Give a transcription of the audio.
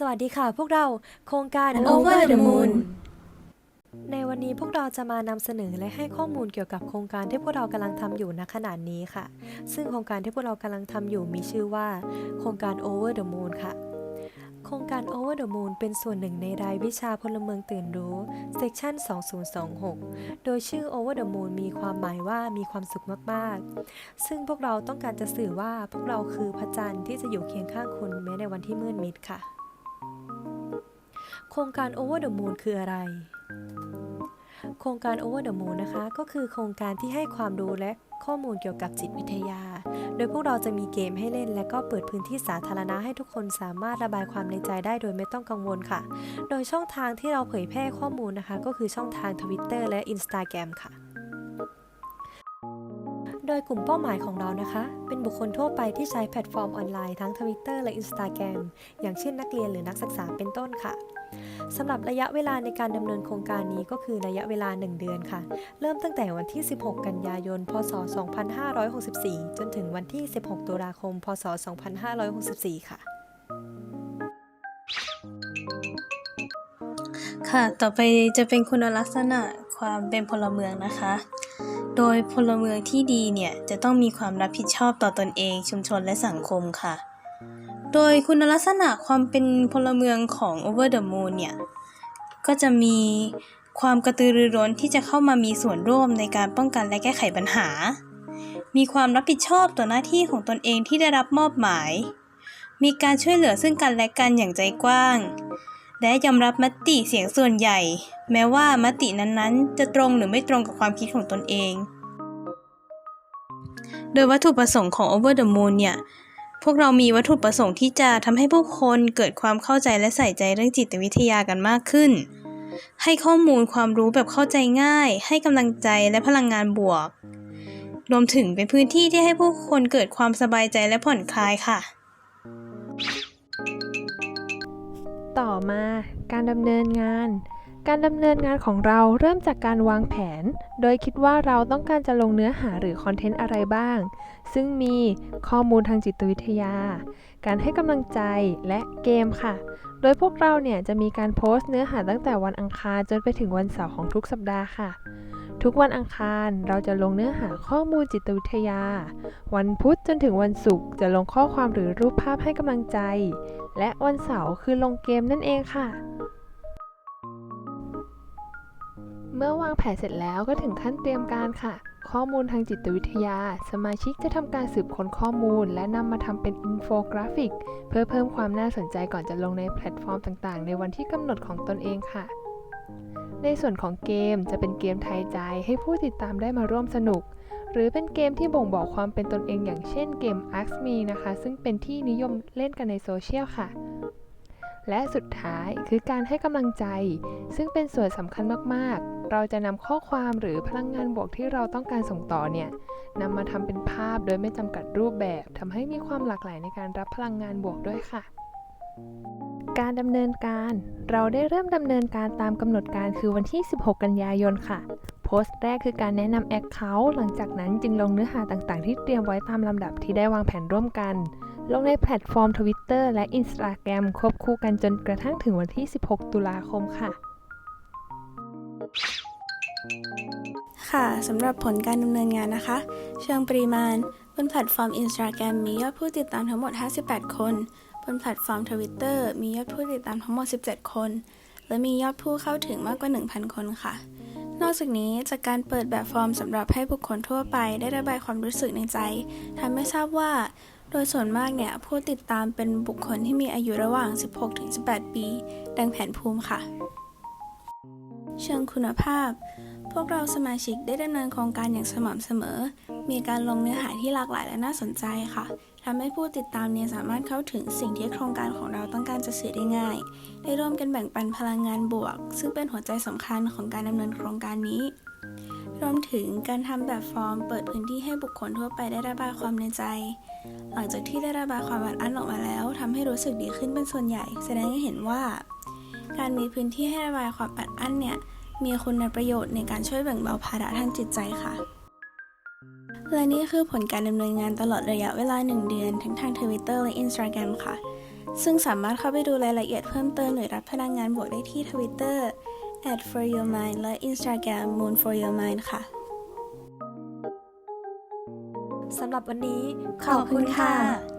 สวัสดีค่ะพวกเราโครงการ Over the Moon ในวันนี้พวกเราจะมานำเสนอและให้ข้อมูลเกี่ยวกับโครงการที่พวกเรากำลังทำอยู่ณขณะนี้ค่ะ ซึ่งโครงการที่พวกเรากำลังทำอยู่มีชื่อว่า โครงการ Over the Moon ค่ะ โครงการ Over the Moon เป็นส่วนหนึ่งในรายวิชาพลเมืองตื่นรู้ Section 2026 โดยชื่อ Over the Moon มีความหมายว่ามีความสุขมากๆ ซึ่งพวกเราต้องการจะสื่อว่าพวกเราคือพระจันทร์ที่จะอยู่เคียงข้างคุณแม้ในวันที่มืดมิดค่ะโครงการ Over the Moon คืออะไร โครงการ Over the Moon นะคะ ก็คือโครงการที่ให้ความรู้และข้อมูลเกี่ยวกับจิตวิทยา โดยพวกเราจะมีเกมให้เล่น และก็เปิดพื้นที่สาธารณะให้ทุกคนสามารถระบายความในใจได้โดยไม่ต้องกังวลค่ะ โดยช่องทางที่เราเผยแพร่ข้อมูลนะคะ ก็คือช่องทาง Twitter และ Instagram ค่ะ โดยกลุ่มเป้าหมายของเรานะคะ เป็นบุคคลทั่วไปที่ใช้แพลตฟอร์มออนไลน์ทั้ง Twitter และ Instagram อย่างเช่นนักเรียนหรือนักศึกษาเป็นต้นค่ะ สำหรับระยะเวลาในการดำเนินโครงการนี้ก็คือระยะเวลา 1 เดือนค่ะ เริ่มตั้งแต่วันที่ 16 กันยายน พศ 2564 จนถึงวันที่ 16 ตุลาคม พศ 2564 ค่ะ ค่ะ ต่อไปจะเป็นคุณลักษณะความเป็นพลเมืองนะคะ โดยพลเมืองที่ดีเนี่ย จะต้องมีความรับผิดชอบต่อตอนเอง ชุมชนและสังคมค่ะ โดยคุณลักษณะความเป็นพลเมืองของ Over the Moon เนี่ย ก็จะมีความกระตือรือร้นที่จะเข้ามามีส่วนร่วมในการป้องกันและแก้ไขปัญหา มีความรับผิดชอบต่อหน้าที่ของตนเองที่ได้รับมอบหมาย มีการช่วยเหลือซึ่งกันและกันอย่างใจกว้าง และยอมรับมติเสียงส่วนใหญ่ แม้ว่ามตินั้นๆ จะตรงหรือไม่ตรงกับความคิดของตนเอง โดยวัตถุประสงค์ของ Over the Moon เนี่ย พวกเรามีวัตถุประสงค์ที่จะทำให้ผู้คนเกิดความเข้าใจและใส่ใจเรื่องจิตวิทยากันมากขึ้น ให้ข้อมูลความรู้แบบเข้าใจง่าย ให้กำลังใจและพลังงานบวก รวมถึงเป็นพื้นที่ที่ให้ผู้คนเกิดความสบายใจและผ่อนคลายค่ะ ต่อมาการดำเนินงาน การดำเนินงานของเราเริ่มจากการวางแผน โดยคิดว่าเราต้องการจะลงเนื้อหาหรือคอนเทนต์อะไรบ้าง ซึ่งมีข้อมูลทางจิตวิทยา การให้กำลังใจและเกมค่ะ โดยพวกเราเนี่ยจะมีการโพสต์เนื้อหาตั้งแต่วันอังคารจนไปถึงวันเสาร์ของทุกสัปดาห์ค่ะ ทุกวันอังคารเราจะลงเนื้อหาข้อมูลจิตวิทยา วันพุธจนถึงวันศุกร์จะลงข้อความหรือรูปภาพให้กำลังใจ และวันเสาร์คือลงเกมนั่นเองค่ะ เมื่อวางแผนเสร็จแล้วก็ถึงขั้นเตรียมการค่ะ ข้อมูลทางจิตวิทยา สมาชิกจะทำการสืบค้นข้อมูล และนำมาทำเป็นอินโฟกราฟิก เพื่อเพิ่มความน่าสนใจก่อนจะลงในแพลตฟอร์มต่างๆ ในวันที่กำหนดของตนเองค่ะ ในส่วนของเกมจะเป็นเกมทายใจให้ผู้ติดตามได้มาร่วมสนุก หรือเป็นเกมที่บ่งบอกความเป็นตนเองอย่างเช่นเกม Ask Me นะคะ ซึ่งเป็นที่นิยมเล่นกันในโซเชียลค่ะ และสุดท้ายคือการให้กำลังใจ ซึ่งเป็นส่วนสำคัญมาก ๆ เราจะนำข้อความหรือพลังงานบวกที่เราต้องการส่งต่อเนี่ยนำมาทำเป็นภาพโดยไม่จำกัดรูปแบบทำให้มีความหลากหลายในการรับพลังงานบวกด้วยค่ะ การดำเนินการ เราได้เริ่มดำเนินการตามกำหนดการคือวันที่ 16 กันยายนค่ะโพสต์แรกคือการแนะนำแอคเคาท์หลังจากนั้นจึงลงเนื้อหาต่างๆ ที่เตรียมไว้ตามลำดับที่ได้วางแผนร่วมกัน ลงในแพลตฟอร์ม Twitter และ Instagram ควบคู่กันจนกระทั่งถึงวันที่ 16 ตุลาคมค่ะ ค่ะสำหรับผลการดำเนินงานนะคะ เชิงปริมาณ บนแพลตฟอร์ม Instagram มียอดผู้ติดตามทั้งหมด 58 คน บนแพลตฟอร์ม Twitter มียอดผู้ติดตามทั้งหมด 17 คน และมียอดผู้เข้าถึงมากกว่า 1,000 คนค่ะนอกจากนี้จากการเปิดแบบฟอร์มสำหรับให้บุคคลทั่วไปได้ระบายความรู้สึกในใจทำให้ทราบว่า ดยส่วนมากเนี่ย ผู้ติดตามเป็นบุคคลที่มีอายุระหว่าง 16-18 ปี ดังแผนภูมิค่ะ เชิงคุณภาพ พวกเราสมาชิกได้ดำเนินโครงการอย่างสม่ำเสมอ มีการลงเนื้อหาที่หลากหลายและน่าสนใจค่ะทำให้ผู้ติดตามเนี่ยสามารถเข้าถึงสิ่งที่โครงการของเราต้องการจะสื่อได้ง่าย ได้ร่วมกันแบ่งปันพลังงานบวก ซึ่งเป็นหัวใจสำคัญของการดำเนินโครงการนี้ รวมถึงการทำแบบฟอร์มเปิดพื้นที่ให้บุคคลทั่วไปได้ระบายความในใจ หลังจากที่ได้ระบายความอัดอั้นออกมาแล้วทำให้รู้สึกดีขึ้นเป็นส่วนใหญ่ แสดงให้เห็นว่า การมีพื้นที่ให้ระบายความอัดอั้นเนี่ยมีคุณประโยชน์ในการช่วยแบ่งเบาภาระทางจิตใจค่ะ และนี่คือผลการดำเนินงานตลอดระยะเวลา 1 เดือน ทั้งทาง Twitter และ Instagram ค่ะ ซึ่งสามารถเข้าไปดูรายละเอียดเพิ่มเติมหรือรับพลังงานบวกได้ที่ Twitter for your mind และ Instagram moon for your mind ค่ะ สำหรับวันนี้ ขอบคุณค่ะ